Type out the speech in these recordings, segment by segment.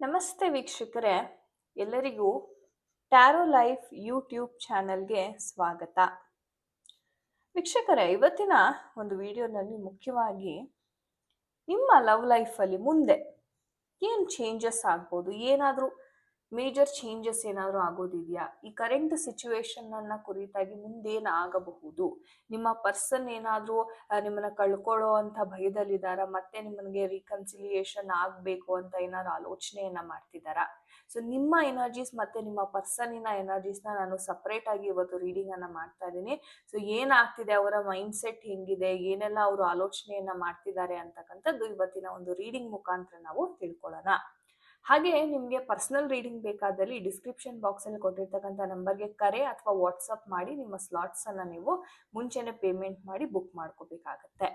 ನಮಸ್ತೆ ವೀಕ್ಷಕರೇ, ಎಲ್ಲರಿಗೂ ಟ್ಯಾರೋ ಲೈಫ್ ಯೂಟ್ಯೂಬ್ ಚಾನಲ್ಗೆ ಸ್ವಾಗತ. ವೀಕ್ಷಕರೇ, ಇವತ್ತಿನ ಒಂದು ವಿಡಿಯೋನಲ್ಲಿ ಮುಖ್ಯವಾಗಿ ನಿಮ್ಮ ಲವ್ ಲೈಫಲ್ಲಿ ಮುಂದೆ ಏನು ಚೇಂಜಸ್ ಆಗ್ಬೋದು, ಏನಾದರೂ ಮೇಜರ್ ಚೇಂಜಸ್ ಏನಾದರೂ ಆಗೋದಿದೆಯಾ? ಈ ಕರೆಂಟ್ ಸಿಚುವೇಶನ್ ಅನ್ನ ಕುರಿತಾಗಿ ಮುಂದೇನು ಆಗಬಹುದು? ನಿಮ್ಮ ಪರ್ಸನ್ ಏನಾದರೂ ನಿಮ್ಮನ್ನ ಕಳ್ಕೊಳ್ಳೋ ಅಂತ ಭಯದಲ್ಲಿದ್ದಾರಾ? ಮತ್ತೆ ನಿಮಗೆ ರೀಕನ್ಸಿಲಿಯೇಷನ್ ಆಗಬೇಕು ಅಂತ ಏನಾದ್ರು ಆಲೋಚನೆಯನ್ನ ಮಾಡ್ತಿದ್ದಾರಾ? ಸೊ ನಿಮ್ಮ ಎನರ್ಜೀಸ್ ಮತ್ತೆ ನಿಮ್ಮ ಪರ್ಸನಿನ ಎನರ್ಜೀಸ್ನ ನಾನು ಸಪ್ರೇಟ್ ಆಗಿ ಇವತ್ತು ರೀಡಿಂಗ್ ಅನ್ನ ಮಾಡ್ತಾ ಇದ್ದೀನಿ. ಸೊ ಏನಾಗ್ತಿದೆ ಅವರ ಮೈಂಡ್ ಸೆಟ್ ಹೆಂಗಿದೆ? ಏನೆಲ್ಲ ಅವರು ಆಲೋಚನೆಯನ್ನ ಮಾಡ್ತಿದ್ದಾರೆ ಅಂತಕ್ಕಂಥದ್ದು ಇವತ್ತಿನ ಒಂದು ರೀಡಿಂಗ್ ಮುಖಾಂತರ ನಾವು ತಿಳ್ಕೊಳ್ಳೋಣ. ಹಾಗೆ ನಿಮಗೆ ಪರ್ಸನಲ್ ರೀಡಿಂಗ್ ಬೇಕಾದಲ್ಲಿ ಡಿಸ್ಕ್ರಿಪ್ಷನ್ ಬಾಕ್ಸಲ್ಲಿ ಕೊಟ್ಟಿರ್ತಕ್ಕಂಥ ನಂಬರ್ಗೆ ಕರೆ ಅಥವಾ ವಾಟ್ಸಪ್ ಮಾಡಿ ನಿಮ್ಮ ಸ್ಲಾಟ್ಸನ್ನು ನೀವು ಮುಂಚೆನೆ ಪೇಮೆಂಟ್ ಮಾಡಿ ಬುಕ್ ಮಾಡ್ಕೋಬೇಕಾಗತ್ತೆ.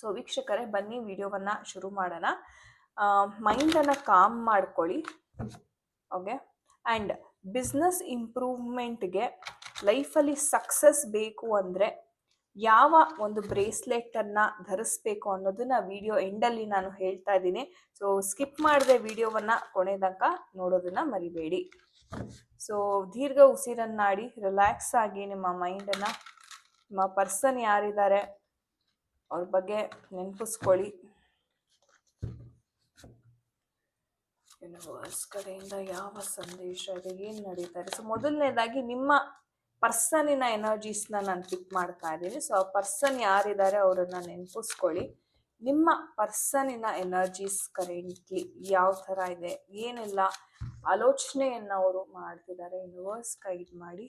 ಸೊ ವೀಕ್ಷಕರೇ, ಬನ್ನಿ ವಿಡಿಯೋವನ್ನು ಶುರು ಮಾಡೋಣ. ಮೈಂಡನ್ನು ಕಾಮ್ ಮಾಡ್ಕೊಳ್ಳಿ. ಓಕೆ ಆ್ಯಂಡ್ ಬಿಸ್ನೆಸ್ ಇಂಪ್ರೂವ್ಮೆಂಟ್ಗೆ ಲೈಫಲ್ಲಿ ಸಕ್ಸಸ್ ಬೇಕು ಅಂದರೆ ಯಾವ ಒಂದು ಬ್ರೇಸ್ಲೆಟನ್ನು ಧರಿಸ್ಬೇಕು ಅನ್ನೋದನ್ನ ವಿಡಿಯೋ ಎಂಡಲ್ಲಿ ನಾನು ಹೇಳ್ತಾ ಇದ್ದೀನಿ. ಸೊ ಸ್ಕಿಪ್ ಮಾಡದೆ ವಿಡಿಯೋವನ್ನು ಕೊನೆ ತನಕ ನೋಡೋದನ್ನು ಮರಿಬೇಡಿ. ಸೊ ದೀರ್ಘ ಉಸಿರನ್ನಾಡಿ ರಿಲ್ಯಾಕ್ಸ್ ಆಗಿ ನಿಮ್ಮ ಮೈಂಡನ್ನು ನಿಮ್ಮ ಪರ್ಸನ್ ಯಾರಿದ್ದಾರೆ, ಅವ್ರ ಬಗ್ಗೆ ನೆನಪಿಸ್ಕೊಳ್ಳಿ. ಯೂನಿವರ್ಸ್ ಯಾವ ಸಂದೇಶ ಇದೆ, ಏನು ನಡೀತಾರೆ ಸೊ ಮೊದಲನೇದಾಗಿ ನಿಮ್ಮ ಪರ್ಸನಿನ ಎನರ್ಜೀಸ್ನ ನಾನು ಪಿಕ್ ಮಾಡ್ತಾ ಇದ್ದೀನಿ. ಸೊ ಆ ಪರ್ಸನ್ ಯಾರಿದ್ದಾರೆ ಅವರನ್ನ ನೆನಪಿಸ್ಕೊಳ್ಳಿ. ನಿಮ್ಮ ಪರ್ಸನಿನ ಎನರ್ಜೀಸ್ ಕರೆಂಟ್ಲಿ ಯಾವ ಥರ ಇದೆ? ಏನೆಲ್ಲ? ಆಲೋಚನೆಯನ್ನು ಅವರು ಮಾಡ್ತಿದ್ದಾರೆ. ಯೂನಿವರ್ಸ್ ಗೈಡ್ ಮಾಡಿ.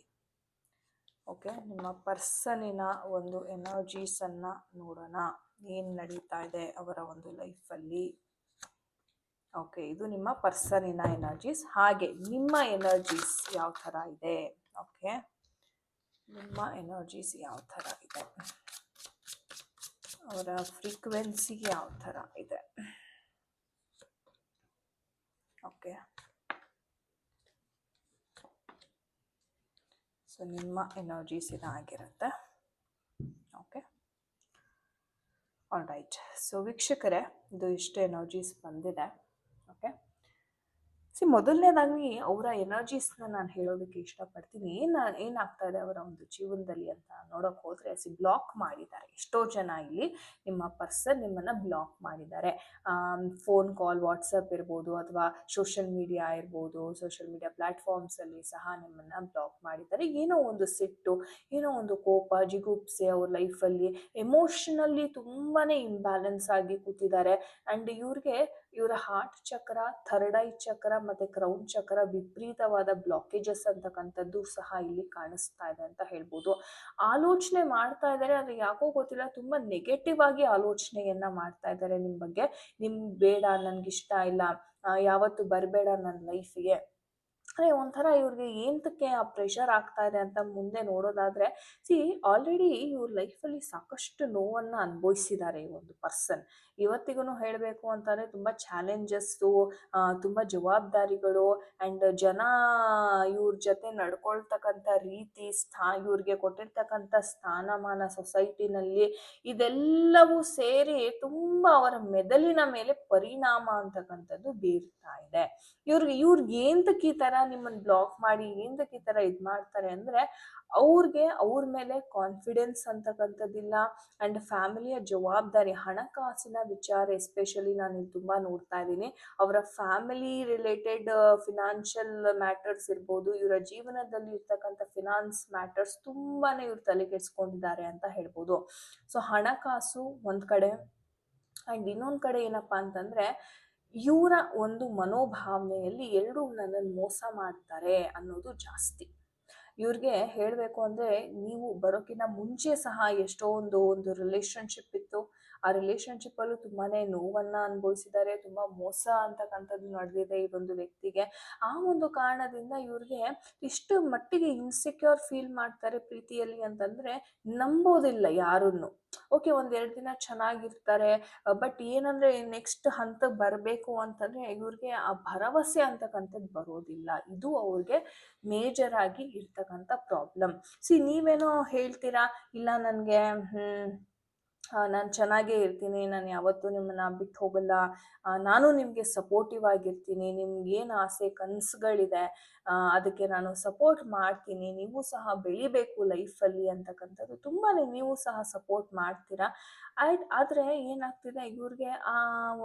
ಓಕೆ ನಿಮ್ಮ ಪರ್ಸನಿನ ಒಂದು ಎನರ್ಜೀಸನ್ನು ನೋಡೋಣ. ಏನು ನಡೀತಾ ಇದೆ ಅವರ ಒಂದು ಲೈಫಲ್ಲಿ ಓಕೆ ಇದು ನಿಮ್ಮ ಪರ್ಸನಿನ ಎನರ್ಜೀಸ್ ಹಾಗೆ ನಿಮ್ಮ ಎನರ್ಜೀಸ್ ಯಾವ ಥರ ಇದೆ? ಓಕೆ ನಿಮ್ಮ ಎನರ್ಜೀಸ್ ಯಾವ ಥರ ಇದೆ? ಅವರ ಫ್ರೀಕ್ವೆನ್ಸಿ ಯಾವ ಥರ ಇದೆ? ಓಕೆ ಸೊ ನಿಮ್ಮ ಎನರ್ಜೀಸ್ ಇದಾಗಿರುತ್ತೆ ಓಕೆ ಆಲ್ ರೈಟ್ ಸೊ ವೀಕ್ಷಕರೇ, ಇದು ಇಷ್ಟು ಎನರ್ಜೀಸ್ ಬಂದಿದೆ. ಓಕೆ ಸಿ ಮೊದಲನೇದಾಗಿ ಅವರ ಎನರ್ಜೀಸ್ನ ನಾನು ಹೇಳೋದಕ್ಕೆ ಇಷ್ಟಪಡ್ತೀನಿ. ಏನು ಏನಾಗ್ತಾ ಇದೆ ಅವರ ಒಂದು ಜೀವನದಲ್ಲಿ ಅಂತ ನೋಡೋಕೆ ಹೋದರೆ ಸಿ ಬ್ಲಾಕ್ ಮಾಡಿದ್ದಾರೆ. ಎಷ್ಟೋ ಜನ ಇಲ್ಲಿ ನಿಮ್ಮ ಪರ್ಸನ್ ನಿಮ್ಮನ್ನು ಬ್ಲಾಕ್ ಮಾಡಿದ್ದಾರೆ. ಫೋನ್ ಕಾಲ್ ವಾಟ್ಸಪ್ ಇರ್ಬೋದು ಅಥವಾ ಸೋಷಿಯಲ್ ಮೀಡಿಯಾ ಇರ್ಬೋದು ಸೋಷಿಯಲ್ ಮೀಡಿಯಾ ಪ್ಲ್ಯಾಟ್ಫಾರ್ಮ್ಸಲ್ಲಿ ಸಹ ನಿಮ್ಮನ್ನು ಬ್ಲಾಕ್ ಮಾಡಿದ್ದಾರೆ. ಏನೋ ಒಂದು ಸಿಟ್ಟು, ಏನೋ ಒಂದು ಕೋಪ, ಜಿಗುಪ್ಸೆ ಅವ್ರ ಲೈಫಲ್ಲಿ ಎಮೋಷನಲ್ಲಿ ತುಂಬಾ ಇಂಬ್ಯಾಲೆನ್ಸ್ ಆಗಿ ಕೂತಿದ್ದಾರೆ. ಆ್ಯಂಡ್ ಇವ್ರಿಗೆ ಇವರ ಹಾರ್ಟ್ ಚಕ್ರ ಥರ್ಡ್ ಐ ಚಕ್ರ ಮತ್ತೆ ಕ್ರೌನ್ ಚಕ್ರ ವಿಪರೀತವಾದ ಬ್ಲಾಕೇಜಸ್ ಅಂತಕ್ಕಂಥದ್ದು ಸಹ ಇಲ್ಲಿ ಕಾಣಿಸ್ತಾ ಇದೆ ಅಂತ ಹೇಳ್ಬೋದು. ಆಲೋಚನೆ ಮಾಡ್ತಾ ಇದ್ದಾರೆ, ಆದರೆ ಯಾಕೋ ಗೊತ್ತಿಲ್ಲ, ತುಂಬಾ ನೆಗೆಟಿವ್ ಆಗಿ ಆಲೋಚನೆಯನ್ನ ಮಾಡ್ತಾ ಇದ್ದಾರೆ ನಿಮ್ಮ ಬಗ್ಗೆ. ನಿಮ್ ಬೇಡ, ನನ್ಗಿಷ್ಟ ಇಲ್ಲ ಯಾವತ್ತು ಬರಬೇಡ ನನ್ನ ಲೈಫಿಗೆ ಅಂದ್ರೆ ಒಂಥರ ಇವ್ರಿಗೆ ಏಂತಕ್ಕೆ ಆ ಪ್ರೆಷರ್ ಆಗ್ತಾ ಇದೆ ಅಂತ ಮುಂದೆ ನೋಡೋದಾದ್ರೆ ಸಿ ಆಲ್ರೆಡಿ ಇವ್ರ ಲೈಫಲ್ಲಿ ಸಾಕಷ್ಟು ನೋವನ್ನು ಅನುಭವಿಸಿದ್ದಾರೆ ಈ ಒಂದು ಪರ್ಸನ್ ಇವತ್ತಿಗೂ ಹೇಳಬೇಕು ಅಂತಂದರೆ ತುಂಬ ಚಾಲೆಂಜಸ್ಸು ತುಂಬ ಜವಾಬ್ದಾರಿಗಳು ಆ್ಯಂಡ್ ಜನ ಇವ್ರ ಜೊತೆ ನಡ್ಕೊಳ್ತಕ್ಕಂಥ ರೀತಿ ಸ್ಥಾ, ಇವ್ರಿಗೆ ಕೊಟ್ಟಿರ್ತಕ್ಕಂಥ ಸ್ಥಾನಮಾನ ಸೊಸೈಟಿನಲ್ಲಿ ಇದೆಲ್ಲವೂ ಸೇರಿ ತುಂಬ ಅವರ ಮೆದಲಿನ ಮೇಲೆ ಪರಿಣಾಮ ಅಂತಕ್ಕಂಥದ್ದು ಬೀರ್ತಾ ಇದೆ. ಇವ್ರಿಗೆ ಇವ್ರಿಗೆ ಏಂತಕ್ಕೆ ಈ ಥರ ನಿಮ್ಮನ್ನು ಬ್ಲಾಕ್ ಮಾಡಿ ಏಂತಕ್ಕೆ ಈ ಥರ ಇದು ಮಾಡ್ತಾರೆ ಅಂದರೆ ಅವ್ರಿಗೆ ಅವ್ರ ಮೇಲೆ ಕಾನ್ಫಿಡೆನ್ಸ್ ಅಂತಕ್ಕಂಥದ್ದಿಲ್ಲ ಆ್ಯಂಡ್ ಫ್ಯಾಮಿಲಿಯ ಜವಾಬ್ದಾರಿ, ಹಣಕಾಸಿನ ವಿಚಾರ ಎಸ್ಪೆಷಲಿ ನಾನು ಇಲ್ಲಿ ತುಂಬ ನೋಡ್ತಾ ಇದ್ದೀನಿ. ಅವರ ಫ್ಯಾಮಿಲಿ ರಿಲೇಟೆಡ್ ಫಿನಾನ್ಷಿಯಲ್ ಮ್ಯಾಟರ್ಸ್ ಇರ್ಬೋದು, ಇವರ ಜೀವನದಲ್ಲಿ ಇರ್ತಕ್ಕಂಥ ಫಿನಾನ್ಸ್ ಮ್ಯಾಟರ್ಸ್ ತುಂಬಾ ಇವ್ರು ತಲೆ ಕೆಡಿಸ್ಕೊಂಡಿದ್ದಾರೆ ಅಂತ ಹೇಳ್ಬೋದು. ಸೊ ಹಣಕಾಸು ಒಂದು ಕಡೆ ಆ್ಯಂಡ್ ಇನ್ನೊಂದು ಕಡೆ ಏನಪ್ಪ ಅಂತಂದರೆ, ಇವರ ಒಂದು ಮನೋಭಾವನೆಯಲ್ಲಿ ಎಲ್ಲರೂ ನನ್ನನ್ನು ಮೋಸ ಮಾಡ್ತಾರೆ ಅನ್ನೋದು ಜಾಸ್ತಿ. ಇವ್ರಿಗೆ ಹೇಳಬೇಕು ಅಂದರೆ ನೀವು ಬರೋಕ್ಕಿಂತ ಮುಂಚೆ ಸಹ ಎಷ್ಟೋ ಒಂದು ಒಂದು ಇತ್ತು ಆ ರಿಲೇಶನ್ಶಿಪ್ಪಲ್ಲೂ ತುಂಬಾನೇ ನೋವನ್ನ ಅನುಭವಿಸಿದ್ದಾರೆ, ತುಂಬಾ ಮೋಸ ಅಂತಕ್ಕಂಥದ್ದು ನಡೆದಿದೆ ಈ ಒಂದು ವ್ಯಕ್ತಿಗೆ. ಆ ಒಂದು ಕಾರಣದಿಂದ ಇವ್ರಿಗೆ ಇಷ್ಟು ಮಟ್ಟಿಗೆ ಇನ್ಸೆಕ್ಯೂರ್ ಫೀಲ್ ಮಾಡ್ತಾರೆ ಪ್ರೀತಿಯಲ್ಲಿ ಅಂತಂದ್ರೆ ನಂಬೋದಿಲ್ಲ ಯಾರನ್ನು ಓಕೆ ಒಂದೆರಡು ದಿನ ಚೆನ್ನಾಗಿರ್ತಾರೆ, ಬಟ್ ಏನಂದ್ರೆ ನೆಕ್ಸ್ಟ್ ಹಂತಕ್ಕೆ ಬರಬೇಕು ಅಂತಂದ್ರೆ ಇವ್ರಿಗೆ ಆ ಭರವಸೆ ಅಂತಕ್ಕಂಥದ್ದು ಬರೋದಿಲ್ಲ. ಇದು ಅವ್ರಿಗೆ ಮೇಜರ್ ಆಗಿ ಇರ್ತಕ್ಕಂಥ ಪ್ರಾಬ್ಲಮ್ ಸಿ ನೀವೇನೋ ಹೇಳ್ತೀರಾ? ಇಲ್ಲ, ನನಗೆ ನಾನು ಚೆನ್ನಾಗೇ ಇರ್ತೀನಿ, ನಾನು ಯಾವತ್ತೂ ನಿಮ್ಮನ್ನು ಬಿಟ್ಟು ಹೋಗಲ್ಲ. ನಾನು ನಿಮಗೆ ಸಪೋರ್ಟಿವ್ ಆಗಿರ್ತೀನಿ ನಿಮ್ಗೆ ಏನು ಆಸೆ, ಕನಸುಗಳಿದೆ ಅದಕ್ಕೆ ನಾನು ಸಪೋರ್ಟ್ ಮಾಡ್ತೀನಿ. ನೀವು ಸಹ ಬೆಳಿಬೇಕು ಲೈಫಲ್ಲಿ ಅಂತಕ್ಕಂಥದ್ದು. ತುಂಬಾ ನೀವು ಸಹ ಸಪೋರ್ಟ್ ಮಾಡ್ತೀರಾ? ಆಯ್ತು, ಆದರೆ ಏನಾಗ್ತಿದೆ? ಇವ್ರಿಗೆ ಆ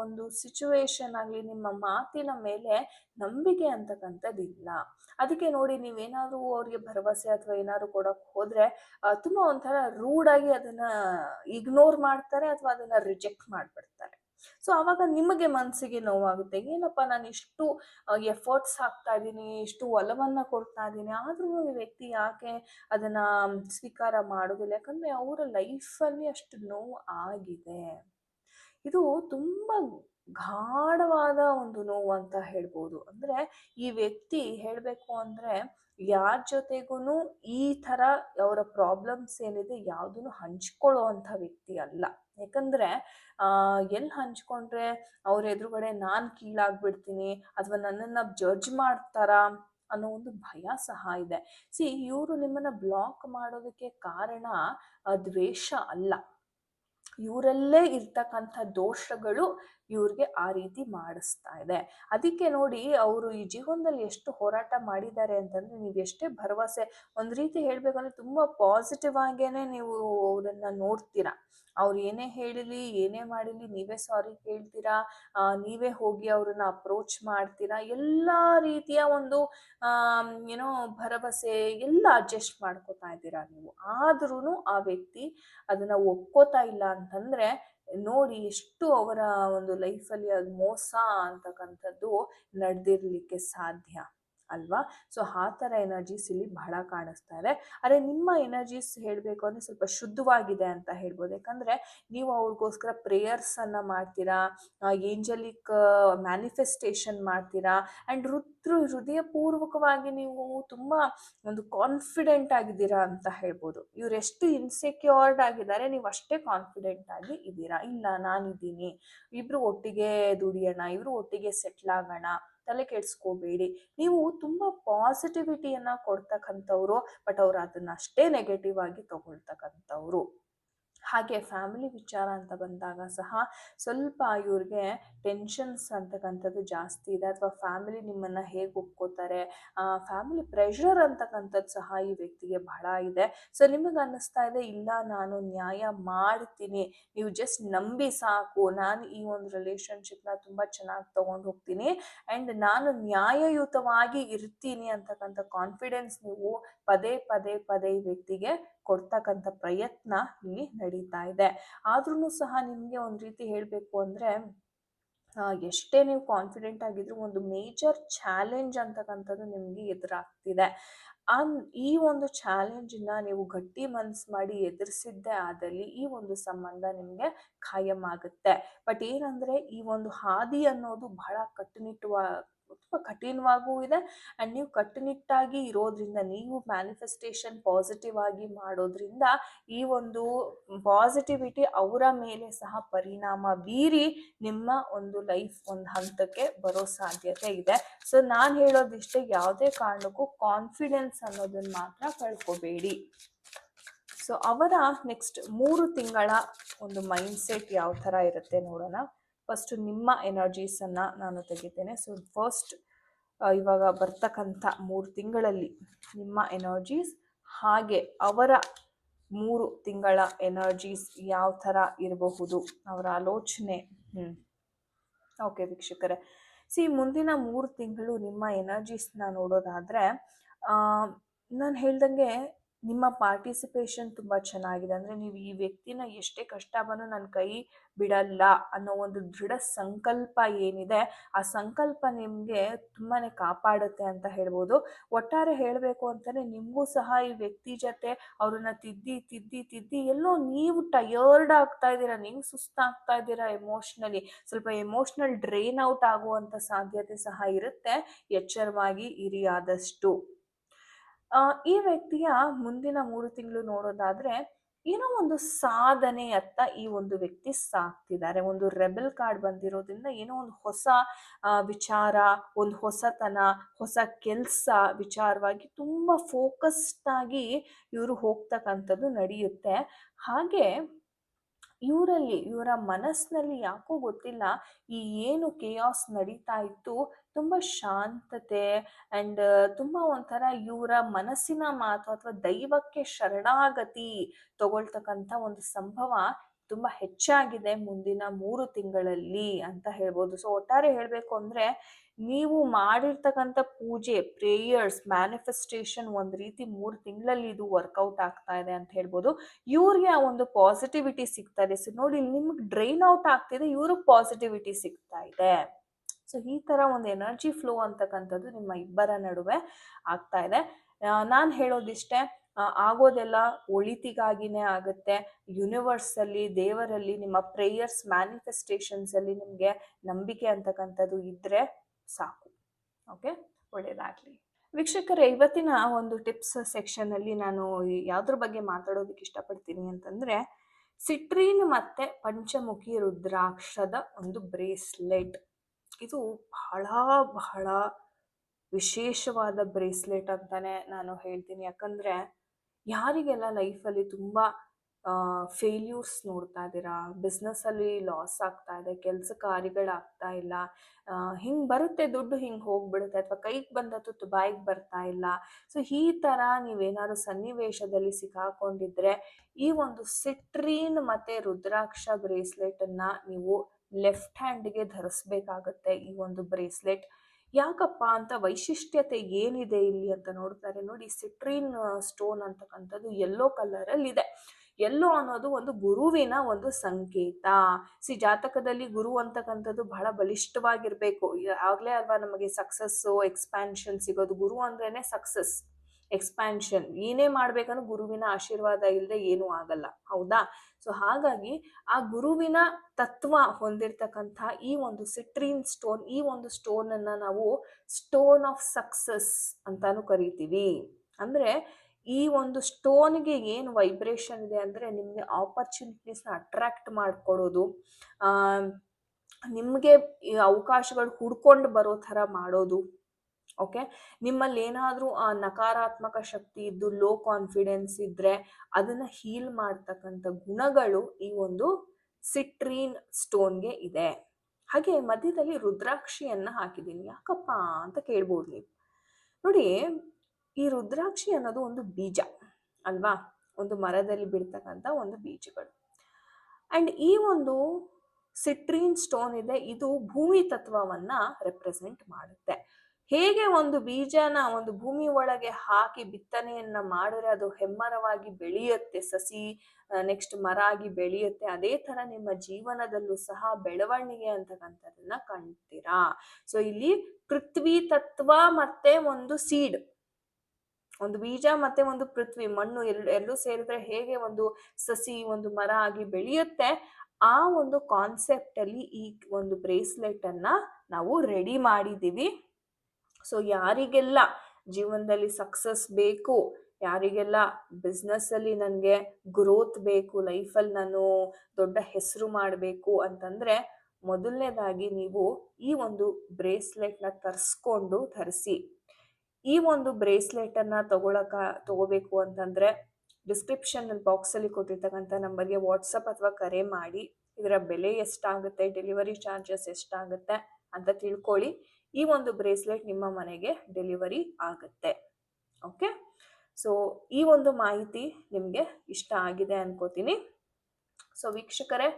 ಒಂದು ಸಿಚುವೇಶನ್ ಆಗಲಿ, ನಿಮ್ಮ ಮಾತಿನ ಮೇಲೆ ನಂಬಿಕೆ ಅಂತಕ್ಕಂಥದ್ದು ಇಲ್ಲ ಅದಕ್ಕೆ ನೋಡಿ, ನೀವೇನಾದರೂ ಅವ್ರಿಗೆ ಭರವಸೆ ಅಥವಾ ಏನಾದ್ರು ಕೊಡೋಕೆ ಹೋದರೆ ತುಂಬ ಒಂಥರ ರೂಡಾಗಿ ಅದನ್ನು ಇಗ್ನೋರ್ ಮಾಡ್ತಾರೆ ಅಥವಾ ಅದನ್ನು ರಿಜೆಕ್ಟ್ ಮಾಡಿಬಿಡ್ತಾರೆ. ಸೊ ಆವಾಗ ನಿಮಗೆ ಮನಸ್ಸಿಗೆ ನೋವಾಗುತ್ತೆ. ಏನಪ್ಪ ನಾನು ಇಷ್ಟು ಎಫರ್ಟ್ಸ್ ಹಾಕ್ತಾ ಇದ್ದೀನಿ, ಇಷ್ಟು ಒಲವನ್ನು ಕೊಡ್ತಾ ಇದ್ದೀನಿ. ಆದರೂ ಈ ವ್ಯಕ್ತಿ ಯಾಕೆ ಅದನ್ನು ಸ್ವೀಕಾರ ಮಾಡೋದಿಲ್ಲ? ಯಾಕಂದರೆ ಅವರ ಲೈಫಲ್ಲಿ ಅಷ್ಟು ನೋವು ಆಗಿದೆ. ಇದು ತುಂಬ ಗಾಢವಾದ ಒಂದು ನೋವು ಅಂತ ಹೇಳ್ಬೋದು. ಅಂದರೆ ಈ ವ್ಯಕ್ತಿ ಹೇಳಬೇಕು ಅಂದರೆ ಯಾರ ಜೊತೆಗೂ ಈ ಥರ ಅವರ ಪ್ರಾಬ್ಲಮ್ಸ್ ಏನಿದೆ ಯಾವುದನ್ನು ಹಂಚ್ಕೊಳ್ಳೋ ಅಂಥ ವ್ಯಕ್ತಿ ಅಲ್ಲ. ಯಾಕಂದರೆ ಎಲ್ಲಿ ಹಂಚ್ಕೊಂಡ್ರೆ ಅವ್ರ ಎದುರುಗಡೆ ನಾನು ಕೀಳಾಗ್ಬಿಡ್ತೀನಿ ಅಥವಾ ನನ್ನನ್ನು ಜಡ್ಜ್ ಮಾಡ್ತಾರಾ ಅನ್ನೋ ಒಂದು ಭಯ ಸಹ ಇದೆ. ಸಿ ಇವರು ನಿಮ್ಮನ್ನು ಬ್ಲಾಕ್ ಮಾಡೋದಕ್ಕೆ ಕಾರಣ ದ್ವೇಷ ಅಲ್ಲ. ಇವರಲ್ಲೇ ಇರ್ತಕ್ಕಂಥ ದೋಷಗಳು ಇವ್ರಿಗೆ ಆ ರೀತಿ ಮಾಡಿಸ್ತಾ ಇದೆ. ಅದಕ್ಕೆ ನೋಡಿ ಅವರು ಈ ಜೀವನದಲ್ಲಿ ಎಷ್ಟು ಹೋರಾಟ ಮಾಡಿದ್ದಾರೆ ಅಂತಂದ್ರೆ ನೀವು ಎಷ್ಟೇ ಭರವಸೆ, ಒಂದು ರೀತಿ ಹೇಳ್ಬೇಕಂದ್ರೆ ತುಂಬಾ ಪಾಸಿಟಿವ್ ಆಗೇನೆ ನೀವು ಅವರನ್ನ ನೋಡ್ತೀರಾ. ಅವ್ರು ಏನೇ ಹೇಳಿಲಿ, ಏನೇ ಮಾಡಿಲಿ, ನೀವೇ ಸಾರಿ ಕೇಳ್ತೀರಾ ನೀವೇ ಹೋಗಿ ಅವ್ರನ್ನ ಅಪ್ರೋಚ್ ಮಾಡ್ತೀರಾ, ಎಲ್ಲ ರೀತಿಯ ಒಂದು ಏನೋ ಭರವಸೆ ಎಲ್ಲ ಅಡ್ಜಸ್ಟ್ ಮಾಡ್ಕೋತಾ ಇದ್ದೀರಾ ನೀವು. ಆದ್ರೂ ಆ ವ್ಯಕ್ತಿ ಅದನ್ನ ಒಪ್ಕೋತಾ ಇಲ್ಲ ಅಂತಂದ್ರೆ ನೋಡಿ ಎಷ್ಟು ಅವರ ಒಂದು ಲೈಫಲ್ಲಿ ಅದು ಮೋಸ ಅಂತಕ್ಕಂಥದ್ದು ನಡೆದಿರ್ಲಿಕ್ಕೆ ಸಾಧ್ಯ. ಅಲ್ವಾ? ಸೊ ಆ ಥರ ಎನರ್ಜೀಸ್ ಇಲ್ಲಿ ಬಹಳ ಕಾಣಿಸ್ತಾ ಇದೆ ಅರೆ ನಿಮ್ಮ ಎನರ್ಜೀಸ್ ಹೇಳಬೇಕು ಅಂದರೆ ಸ್ವಲ್ಪ ಶುದ್ಧವಾಗಿದೆ ಅಂತ ಹೇಳ್ಬೋದು. ಯಾಕಂದರೆ ನೀವು ಅವ್ರಿಗೋಸ್ಕರ ಪ್ರೇಯರ್ಸನ್ನು ಮಾಡ್ತೀರಾ ಏಂಜಲಿಕ್ ಮ್ಯಾನಿಫೆಸ್ಟೇಷನ್ ಮಾಡ್ತೀರಾ ಆ್ಯಂಡ್ ರುದ್ರ, ಹೃದಯಪೂರ್ವಕವಾಗಿ ನೀವು ತುಂಬ ಒಂದು ಕಾನ್ಫಿಡೆಂಟ್ ಆಗಿದ್ದೀರಾ ಅಂತ ಹೇಳ್ಬೋದು. ಇವ್ರು ಎಷ್ಟು ಇನ್ಸೆಕ್ಯೂರ್ಡ್ ಆಗಿದ್ದಾರೆ, ನೀವು ಅಷ್ಟೇ ಕಾನ್ಫಿಡೆಂಟ್ ಆಗಿ ಇದ್ದೀರಾ. ಇಲ್ಲ, ನಾನಿದ್ದೀನಿ. ಇಬ್ರು ಒಟ್ಟಿಗೆ ದುಡಿಯೋಣ ಇವರು ಒಟ್ಟಿಗೆ ಸೆಟ್ಲ್ ಆಗೋಣ. ತಲೆ ಕೆಡಿಸ್ಕೋಬೇಡಿ. ನೀವು ತುಂಬ ಪಾಸಿಟಿವಿಟಿಯನ್ನು ಕೊಡ್ತಕ್ಕಂಥವ್ರು ಬಟ್ ಅವ್ರು ಅದನ್ನು ಅಷ್ಟೇ ನೆಗೆಟಿವ್ ಆಗಿ ತಗೊಳ್ತಕ್ಕಂಥವ್ರು. ಹಾಗೆ ಫ್ಯಾಮಿಲಿ ವಿಚಾರ ಅಂತ ಬಂದಾಗ ಸಹ ಸ್ವಲ್ಪ ಇವ್ರಿಗೆ ಟೆನ್ಷನ್ಸ್ ಅಂತಕ್ಕಂಥದ್ದು ಜಾಸ್ತಿ ಇದೆ. ಅಥವಾ ಫ್ಯಾಮಿಲಿ ನಿಮ್ಮನ್ನು ಹೇಗೆ ಒಪ್ಕೋತಾರೆ? ಫ್ಯಾಮಿಲಿ ಪ್ರೆಷರ್ ಅಂತಕ್ಕಂಥದ್ದು ಸಹ ಈ ವ್ಯಕ್ತಿಗೆ ಬಹಳ ಇದೆ. ಸೊ ನಿಮಗೆ ಅನ್ನಿಸ್ತಾ ಇದೆ, ಇಲ್ಲ, ನಾನು ನ್ಯಾಯ ಮಾಡ್ತೀನಿ. ನೀವು ಜಸ್ಟ್ ನಂಬಿ ಸಾಕು. ನಾನು ಈ ಒಂದು ರಿಲೇಷನ್ಶಿಪ್ನ ತುಂಬ ಚೆನ್ನಾಗಿ ತೊಗೊಂಡು ಹೋಗ್ತೀನಿ. ಆ್ಯಂಡ್ ನಾನು ನ್ಯಾಯಯುತವಾಗಿ ಇರ್ತೀನಿ ಅಂತಕ್ಕಂಥ ಕಾನ್ಫಿಡೆನ್ಸ್ ನೀವು ಪದೇ ಪದೇ ಪದೇ ವ್ಯಕ್ತಿಗೆ ಕೊಡ್ತಕ್ಕಂಥ ಪ್ರಯತ್ನ ಇಲ್ಲಿ ನಡೀತಾ ಇದೆ. ಆದ್ರೂ ಸಹ ನಿಮಗೆ ಒಂದು ರೀತಿ ಹೇಳಬೇಕು ಅಂದರೆ ಎಷ್ಟೇ ನೀವು ಕಾನ್ಫಿಡೆಂಟ್ ಆಗಿದ್ರು ಒಂದು ಮೇಜರ್ ಚಾಲೆಂಜ್ ಅಂತಕ್ಕಂಥದ್ದು ನಿಮಗೆ ಎದುರಾಗ್ತಿದೆ. ಆ ಈ ಒಂದು ಚಾಲೆಂಜನ್ನ ನೀವು ಗಟ್ಟಿ ಮನಸ್ಸು ಮಾಡಿ ಎದುರಿಸಿದ್ದೇ ಆದಲ್ಲಿ ಈ ಒಂದು ಸಂಬಂಧ ನಿಮಗೆ ಖಾಯಂ ಆಗುತ್ತೆ. ಬಟ್ ಏನಂದ್ರೆ ಈ ಒಂದು ಹಾದಿ ಅನ್ನೋದು ಬಹಳ ಕಟ್ಟುನಿಟ್ಟುವ ತುಂಬ ಕಠಿಣವಾಗೂ ಇದೆ. ಆ್ಯಂಡ್ ನೀವು ಕಟ್ಟುನಿಟ್ಟಾಗಿ ಇರೋದ್ರಿಂದ, ನೀವು ಮ್ಯಾನಿಫೆಸ್ಟೇಷನ್ ಪಾಸಿಟಿವ್ ಆಗಿ ಮಾಡೋದ್ರಿಂದ ಈ ಒಂದು ಪಾಸಿಟಿವಿಟಿ ಅವರ ಮೇಲೆ ಸಹ ಪರಿಣಾಮ ಬೀರಿ ನಿಮ್ಮ ಒಂದು ಲೈಫ್ ಒಂದು ಹಂತಕ್ಕೆ ಬರೋ ಸಾಧ್ಯತೆ ಇದೆ. ಸೊ ನಾನು ಹೇಳೋದಿಷ್ಟೇ, ಯಾವುದೇ ಕಾರಣಕ್ಕೂ ಕಾನ್ಫಿಡೆನ್ಸ್ ಅನ್ನೋದನ್ನ ಮಾತ್ರ ಕಳ್ಕೊಬೇಡಿ. ಸೊ ಅವರ ನೆಕ್ಸ್ಟ್ ಮೂರು ತಿಂಗಳ ಒಂದು ಮೈಂಡ್ಸೆಟ್ ಯಾವ ಥರ ಇರುತ್ತೆ ನೋಡೋಣ. ಫಸ್ಟ್ ನಿಮ್ಮ ಎನರ್ಜೀಸನ್ನು ನಾನು ತೆಗಿತೇನೆ. ಸೊ ಫಸ್ಟ್ ಇವಾಗ ಬರ್ತಕ್ಕಂಥ ಮೂರು ತಿಂಗಳಲ್ಲಿ ನಿಮ್ಮ ಎನರ್ಜೀಸ್ ಹಾಗೆ ಅವರ ಮೂರು ತಿಂಗಳ ಎನರ್ಜೀಸ್ ಯಾವ ಥರ ಇರಬಹುದು ಅವರ ಆಲೋಚನೆ. ಹ್ಞೂ ಓಕೆ ವೀಕ್ಷಕರೇ. ಸಿ ಮುಂದಿನ ಮೂರು ತಿಂಗಳು ನಿಮ್ಮ ಎನರ್ಜೀಸ್ನ ನೋಡೋದಾದರೆ ನಾನು ಹೇಳ್ದಂಗೆ ನಿಮ್ಮ ಪಾರ್ಟಿಸಿಪೇಷನ್ ತುಂಬ ಚೆನ್ನಾಗಿದೆ. ಅಂದರೆ ನೀವು ಈ ವ್ಯಕ್ತಿನ ಎಷ್ಟೇ ಕಷ್ಟ ಬಂದರೂ ನನ್ನ ಕೈ ಬಿಡಲ್ಲ ಅನ್ನೋ ಒಂದು ದೃಢ ಸಂಕಲ್ಪ ಏನಿದೆ, ಆ ಸಂಕಲ್ಪ ನಿಮಗೆ ತುಂಬಾ ಕಾಪಾಡುತ್ತೆ ಅಂತ ಹೇಳ್ಬೋದು. ಒಟ್ಟಾರೆ ಹೇಳಬೇಕು ಅಂತಲೇ ನಿಮಗೂ ಸಹ ಈ ವ್ಯಕ್ತಿ ಜೊತೆ ಅವ್ರನ್ನ ತಿದ್ದಿ ತಿದ್ದಿ ತಿದ್ದಿ ಎಲ್ಲೋ ನೀವು ಟಯರ್ಡ್ ಆಗ್ತಾ ಇದ್ದೀರಾ, ನೀವು ಸುಸ್ತಾಗ್ತಾ ಇದ್ದೀರಾ ಎಮೋಷ್ನಲಿ ಸ್ವಲ್ಪ ಎಮೋಷ್ನಲ್ ಡ್ರೈನ್ ಔಟ್ ಆಗುವಂಥ ಸಾಧ್ಯತೆ ಸಹ ಇರುತ್ತೆ. ಎಚ್ಚರವಾಗಿ ಇರಿಯಾದಷ್ಟು ಈ ವ್ಯಕ್ತಿಯ ಮುಂದಿನ ಮೂರು ತಿಂಗಳು ನೋಡೋದಾದ್ರೆ ಏನೋ ಒಂದು ಸಾಧನೆಯತ್ತ ಈ ಒಂದು ವ್ಯಕ್ತಿ ಸಾಕ್ತಿದ್ದಾರೆ. ಒಂದು ರೆಬೆಲ್ ಕಾರ್ಡ್ ಬಂದಿರೋದ್ರಿಂದ ಏನೋ ಒಂದು ಹೊಸ ವಿಚಾರ, ಒಂದು ಹೊಸತನ, ಹೊಸ ಕೆಲಸ ವಿಚಾರವಾಗಿ ತುಂಬ ಫೋಕಸ್ಡ್ ಆಗಿ ಇವರು ಹೋಗ್ತಕ್ಕಂಥದ್ದು ನಡೆಯುತ್ತೆ. ಹಾಗೆ ಇವರಲ್ಲಿ, ಇವರ ಮನಸ್ಸಿನಲ್ಲಿ ಯಾಕೋ ಗೊತ್ತಿಲ್ಲ. ಈ ಏನು ಕೇಯಾಸ್ ನಡೀತಾ ಇತ್ತು, ತುಂಬ ಶಾಂತತೆ ಆ್ಯಂಡ್ ತುಂಬ ಒಂಥರ ಇವರ ಮನಸ್ಸಿನ ಮಾತು ಅಥವಾ ದೈವಕ್ಕೆ ಶರಣಾಗತಿ ತಗೊಳ್ತಕ್ಕಂಥ ಒಂದು ಸಂಭವ ತುಂಬ ಹೆಚ್ಚಾಗಿದೆ ಮುಂದಿನ ಮೂರು ತಿಂಗಳಲ್ಲಿ ಅಂತ ಹೇಳ್ಬೋದು. ಸೊ ಒಟ್ಟಾರೆ ಹೇಳಬೇಕು ಅಂದರೆ ನೀವು ಮಾಡಿರ್ತಕ್ಕಂಥ ಪೂಜೆ ಪ್ರೇಯರ್ಸ್ ಮ್ಯಾನಿಫೆಸ್ಟೇಷನ್ ಒಂದು ರೀತಿ ಮೂರು ತಿಂಗಳಲ್ಲಿ ಇದು ವರ್ಕೌಟ್ ಆಗ್ತಾ ಇದೆ ಅಂತ ಹೇಳ್ಬೋದು. ಇವ್ರಿಗೆ ಆ ಒಂದು ಪಾಸಿಟಿವಿಟಿ ಸಿಗ್ತಾ ಇದೆ. ಸೊ ನೋಡಿ ನಿಮ್ಗೆ ಡ್ರೈನ್ ಔಟ್ ಆಗ್ತಿದೆ, ಇವ್ರಿಗೆ ಪಾಸಿಟಿವಿಟಿ ಸಿಗ್ತಾ ಇದೆ. ಸೊ ಈ ಥರ ಒಂದು ಎನರ್ಜಿ ಫ್ಲೋ ಅಂತಕ್ಕಂಥದ್ದು ನಿಮ್ಮ ಇಬ್ಬರ ನಡುವೆ ಆಗ್ತಾ ಇದೆ. ನಾನು ಹೇಳೋದಿಷ್ಟೇ ಆಗೋದೆಲ್ಲ ಒಳಿತಿಗಾಗಿನೇ ಆಗುತ್ತೆ. ಯೂನಿವರ್ಸಲ್ಲಿ ದೇವರಲ್ಲಿ, ನಿಮ್ಮ ಪ್ರೇಯರ್ಸ್ ಮ್ಯಾನಿಫೆಸ್ಟೇಷನ್ಸಲ್ಲಿ ನಿಮಗೆ ನಂಬಿಕೆ ಅಂತಕ್ಕಂಥದ್ದು ಇದ್ದರೆ ಸಾಕು. ಓಕೆ ಒಳ್ಳೆಯದಾಗಲಿ ವೀಕ್ಷಕರೇ, ಇವತ್ತಿನ ಒಂದು ಟಿಪ್ಸ್ ಸೆಕ್ಷನಲ್ಲಿ ನಾನು ಯಾವುದ್ರ ಬಗ್ಗೆ ಮಾತಾಡೋದಕ್ಕೆ ಇಷ್ಟಪಡ್ತೀನಿ ಅಂತಂದರೆ ಸಿಟ್ರೀನ್ ಮತ್ತು ಪಂಚಮುಖಿ ರುದ್ರಾಕ್ಷದ ಒಂದು ಬ್ರೇಸ್ಲೆಟ್. ಇದು ಬಹಳ ಬಹಳ ವಿಶೇಷವಾದ ಬ್ರೇಸ್ಲೆಟ್ ಅಂತಾನೆ ನಾನು ಹೇಳ್ತೀನಿ. ಯಾಕಂದರೆ ಯಾರಿಗೆಲ್ಲ ಲೈಫಲ್ಲಿ ತುಂಬ ಫೇಲ್ಯೂರ್ಸ್ ನೋಡ್ತಾ ಇದ್ದೀರಾ? ಬಿಸ್ನೆಸ್ಸಲ್ಲಿ ಲಾಸ್ ಆಗ್ತಾ ಇದೆ, ಕೆಲಸ ಕಾರ್ಯಗಳಾಗ್ತಾ ಇಲ್ಲ ಹಿಂಗೆ ಬರುತ್ತೆ, ದುಡ್ಡು ಹಿಂಗೆ ಹೋಗ್ಬಿಡುತ್ತೆ ಅಥವಾ ಕೈಗೆ ಬಂದದ್ದು ಬಾಯಿಗೆ ಬರ್ತಾ ಇಲ್ಲ. ಸೊ ಈ ಥರ ನೀವೇನಾದ್ರು ಸನ್ನಿವೇಶದಲ್ಲಿ ಸಿಕ್ಕಾಕೊಂಡಿದ್ರೆ ಈ ಒಂದು ಸಿಟ್ರೀನ್ ಮತ್ತು ರುದ್ರಾಕ್ಷ ಬ್ರೇಸ್ಲೆಟನ್ನು ನೀವು ಲೆಫ್ಟ್ ಹ್ಯಾಂಡ್ಗೆ ಧರಿಸ್ಬೇಕಾಗತ್ತೆ ಈ ಒಂದು ಬ್ರೇಸ್ಲೆಟ್ ಯಾಕಪ್ಪ ಅಂತ ವೈಶಿಷ್ಟ್ಯತೆ ಏನಿದೆ ಇಲ್ಲಿ ಅಂತ ನೋಡ್ತಾರೆ. ನೋಡಿ ಸಿಟ್ರೀನ್ ಸ್ಟೋನ್ ಅಂತಕ್ಕಂಥದ್ದು ಯೆಲ್ಲೋ ಕಲರಲ್ಲಿ ಇದೆ. ಎಲ್ಲೋ ಅನ್ನೋದು ಒಂದು ಗುರುವಿನ ಒಂದು ಸಂಕೇತ. ಸಿ, ಜಾತಕದಲ್ಲಿ ಗುರು ಅಂತಕ್ಕಂಥದ್ದು ಬಹಳ ಬಲಿಷ್ಠವಾಗಿರ್ಬೇಕು. ಆಗ್ಲೇ ಅಲ್ವಾ ನಮಗೆ ಸಕ್ಸಸ್ಸು ಎಕ್ಸ್ಪ್ಯಾನ್ಷನ್ ಸಿಗೋದು. ಗುರು ಅಂದ್ರೇನೆ ಸಕ್ಸಸ್ ಎಕ್ಸ್ಪ್ಯಾನ್ಷನ್ ಏನೇ ಮಾಡ್ಬೇಕಂದ್ರೂ ಗುರುವಿನ ಆಶೀರ್ವಾದ ಇಲ್ಲದೆ ಏನೂ ಆಗಲ್ಲ. ಹೌದಾ? ಸೊ ಹಾಗಾಗಿ ಆ ಗುರುವಿನ ತತ್ವ ಹೊಂದಿರತಕ್ಕಂಥ ಈ ಒಂದು ಸಿಟ್ರೀನ್ ಸ್ಟೋನ್ ಈ ಒಂದು ಸ್ಟೋನನ್ನು ನಾವು ಸ್ಟೋನ್ ಆಫ್ ಸಕ್ಸಸ್ ಅಂತಾನು ಕರಿತೀವಿ. ಅಂದ್ರೆ ಈ ಒಂದು ಸ್ಟೋನ್ಗೆ ಏನು ವೈಬ್ರೇಷನ್ ಇದೆ ಅಂದರೆ ನಿಮಗೆ ಆಪರ್ಚುನಿಟೀಸ್ನ ಅಟ್ರಾಕ್ಟ್ ಮಾಡಿಕೊಡೋದು. ನಿಮಗೆ ಅವಕಾಶಗಳು ಹುಡ್ಕೊಂಡು ಬರೋ ಥರ ಮಾಡೋದು. ಓಕೆ ನಿಮ್ಮಲ್ಲಿ ಏನಾದರೂ, ಆ ನಕಾರಾತ್ಮಕ ಶಕ್ತಿ ಇದ್ದು ಲೋ ಕಾನ್ಫಿಡೆನ್ಸ್ ಇದ್ದರೆ ಅದನ್ನು ಹೀಲ್ ಮಾಡ್ತಕ್ಕಂಥ ಗುಣಗಳು ಈ ಒಂದು ಸಿಟ್ರೀನ್ ಸ್ಟೋನ್ಗೆ ಇದೆ. ಹಾಗೆ ಮಧ್ಯದಲ್ಲಿ ರುದ್ರಾಕ್ಷಿಯನ್ನು ಹಾಕಿದ್ದೀನಿ. ಯಾಕಪ್ಪ ಅಂತ ಕೇಳ್ಬೋದು ನೀವು. ನೋಡಿ, ಈ ರುದ್ರಾಕ್ಷಿ ಅನ್ನೋದು ಒಂದು ಬೀಜ, ಅಲ್ವಾ? ಒಂದು ಮರದಲ್ಲಿ ಬಿಡ್ತಕ್ಕಂಥ ಒಂದು ಬೀಜಗಳು. ಆ್ಯಂಡ್ ಈ ಒಂದು ಸಿಟ್ರೀನ್ ಸ್ಟೋನ್ ಇದೆ. ಇದು ಭೂಮಿ ತತ್ವವನ್ನು ರೆಪ್ರೆಸೆಂಟ್ ಮಾಡುತ್ತೆ. ಹೇಗೆ ಒಂದು ಬೀಜನ ಒಂದು ಭೂಮಿ ಒಳಗೆ ಹಾಕಿ ಬಿತ್ತನೆಯನ್ನ ಮಾಡಿದ್ರೆ ಅದು ಹೆಮ್ಮರವಾಗಿ ಬೆಳೆಯುತ್ತೆ, ಸಸಿ ನೆಕ್ಸ್ಟ್ ಮರ ಆಗಿ ಬೆಳೆಯುತ್ತೆ, ಅದೇ ತರ ನಿಮ್ಮ ಜೀವನದಲ್ಲೂ ಸಹ ಬೆಳವಣಿಗೆ ಅಂತಕ್ಕಂಥದ್ದನ್ನ ಕಾಣ್ತೀರಾ? ಸೊ ಇಲ್ಲಿ ಪೃಥ್ವಿ ತತ್ವ ಮತ್ತೆ ಒಂದು ಸೀಡ್ ಒಂದು ಬೀಜ ಮತ್ತೆ ಒಂದು ಪೃಥ್ವಿ, ಮಣ್ಣು ಎರಡು ಎರಡು ಸೇರಿದ್ರೆ ಹೇಗೆ ಒಂದು ಸಸಿ, ಒಂದು ಮರ ಆಗಿ ಬೆಳೆಯುತ್ತೆ? ಆ ಒಂದು ಕಾನ್ಸೆಪ್ಟ್ ಅಲ್ಲಿ ಈ ಒಂದು ಬ್ರೇಸ್ಲೆಟ್ ಅನ್ನ ನಾವು ರೆಡಿ ಮಾಡಿದೀವಿ ಸೊ ಯಾರಿಗೆಲ್ಲ ಜೀವನದಲ್ಲಿ ಸಕ್ಸಸ್ ಬೇಕು, ಯಾರಿಗೆಲ್ಲ ಬಿಸ್ನೆಸ್ಸಲ್ಲಿ ನನಗೆ ಗ್ರೋತ್ ಬೇಕು ಲೈಫಲ್ಲಿ ನಾನು ದೊಡ್ಡ ಹೆಸರು ಮಾಡಬೇಕು ಅಂತಂದರೆ ಮೊದಲನೇದಾಗಿ ನೀವು ಈ ಒಂದು ಬ್ರೇಸ್ಲೆಟ್ನ ತರಿಸ್ಕೊಂಡು ಧರಿಸಿ ಈ ಒಂದು ಬ್ರೇಸ್ಲೆಟನ್ನು ತಗೊಳಕ, ತಗೋಬೇಕು ಅಂತಂದರೆ ಡಿಸ್ಕ್ರಿಪ್ಷನ್ ಬಾಕ್ಸಲ್ಲಿ ಕೊಟ್ಟಿರ್ತಕ್ಕಂಥ ನಂಬರ್ಗೆ ವಾಟ್ಸಪ್ ಅಥವಾ ಕರೆ ಮಾಡಿ. ಇದರ ಬೆಲೆ ಎಷ್ಟಾಗುತ್ತೆ ಡೆಲಿವರಿ ಚಾರ್ಜಸ್ ಎಷ್ಟಾಗುತ್ತೆ ಅಂತ ತಿಳ್ಕೊಳ್ಳಿ. ಈ ಒಂದು ಬ್ರೇಸ್ಲೆಟ್ ನಿಮ್ಮ ಮನೆಗೆ ಡೆಲಿವರಿ ಆಗುತ್ತೆ. ಓಕೆ? ಸೊ, ಈ ಒಂದು ಮಾಹಿತಿ ನಿಮಗೆ ಇಷ್ಟ ಆಗಿದೆ ಅನ್ಕೋತೀನಿ. ಸೊ, ವೀಕ್ಷಕರೇ,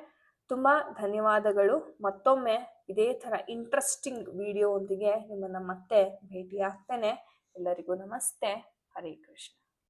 ತುಂಬ ಧನ್ಯವಾದಗಳು. ಮತ್ತೊಮ್ಮೆ ಇದೇ ಥರ ಇಂಟ್ರೆಸ್ಟಿಂಗ್ ವಿಡಿಯೋ ಒಂದಿಗೆ ನಿಮ್ಮನ್ನು ಮತ್ತೆ ಭೇಟಿ ಆಗ್ತೇನೆ ಎಲ್ಲರಿಗೂ ನಮಸ್ತೆ. ಹರೇ ಕೃಷ್ಣ.